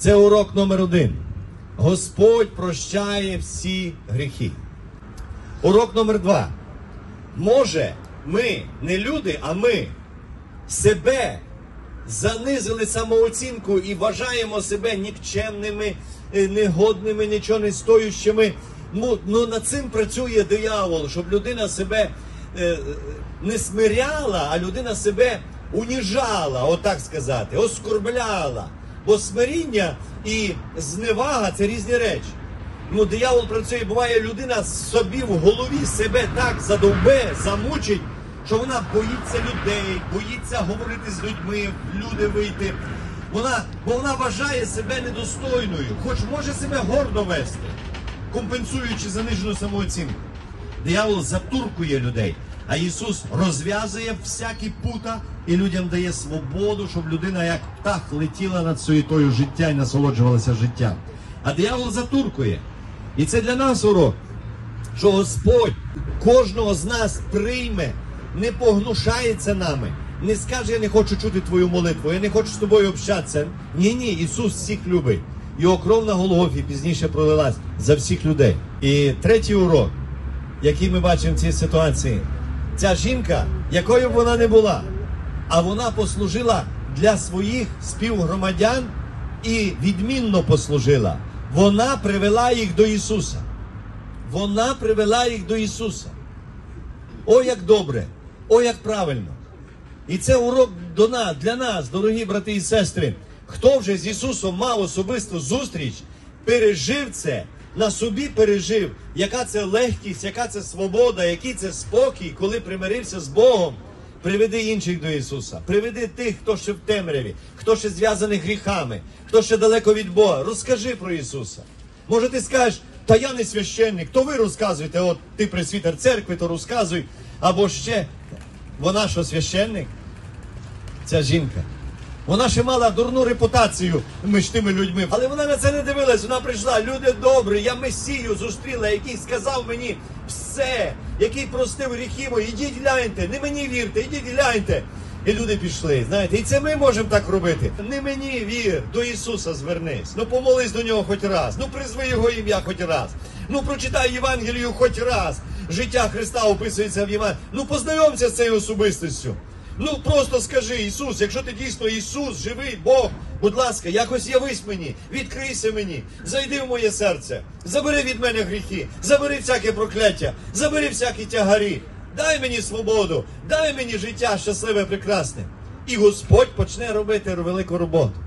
Це урок номер один. Господь прощає всі гріхи. Урок номер два. Може, ми не люди, а ми себе занизили самооцінку і вважаємо себе нікчемними, е, негодними, нічого не стоючими. Ну, ну над цим працює диявол, щоб людина себе е, не смиряла, а людина себе уніжала, отак сказати, оскорбляла. Бо смиріння і зневага це різні речі. Ну, диявол працює, буває, людина собі в голові себе так задовбе, замучить, що вона боїться людей, боїться говорити з людьми, люди вийти. Вона, бо вона вважає себе недостойною, хоч може себе гордо вести, компенсуючи занижену самооцінку. Диявол затуркує людей, а Ісус розв'язує всякі пута і людям дає свободу, щоб людина як птах летіла над суєтою життя і насолоджувалася життям. А диявол затуркує. І це для нас урок, що Господь кожного з нас прийме, не погнушається нами, не скаже, я не хочу чути твою молитву, я не хочу з тобою общатися. Ні, ні, Ісус всіх любить. Його кров на Голгофі пізніше пролилась за всіх людей. І третій урок, який ми бачимо в цій ситуації, ця жінка, якою б вона не була, а вона послужила для своїх співгромадян і відмінно послужила. Вона привела їх до Ісуса. Вона привела їх до Ісуса. О, як добре, о, як правильно. І це урок до нас, для нас, дорогі брати і сестри. Хто вже з Ісусом мав особисту зустріч, пережив це, на собі пережив, яка це легкість, яка це свобода, який це спокій, коли примирився з Богом. Приведи інших до Ісуса, приведи тих, хто ще в темряві, хто ще зв'язаний гріхами, хто ще далеко від Бога. Розкажи про Ісуса. Може, ти скажеш, та я не священник, то ви розказуєте, от ти пресвітер церкви, то розказуй. Або ще вона що священник? Ця жінка. Вона ще мала дурну репутацію між тими людьми, але вона на це не дивилась. Вона прийшла. Люди добрі, я месію зустріла, який сказав мені все, який простив гріхи мої. Ідіть гляньте, не мені вірте, ідіть гляньте. І люди пішли. Знаєте, і це ми можемо так робити. Не мені вір, до Ісуса звернись. Ну помолись до нього хоч раз. Ну призви його ім'я хоч раз. Ну прочитай Євангелію хоч раз. Життя Христа описується в Євангелії. Ну познайомся з цією особистістю. Ну просто скажи, Ісус, якщо ти дійсно Ісус, живий Бог, будь ласка, якось явись мені, відкрийся мені, зайди в моє серце, забери від мене гріхи, забери всяке прокляття, забери всякі тягарі. Дай мені свободу, дай мені життя щасливе, прекрасне. І Господь почне робити велику роботу.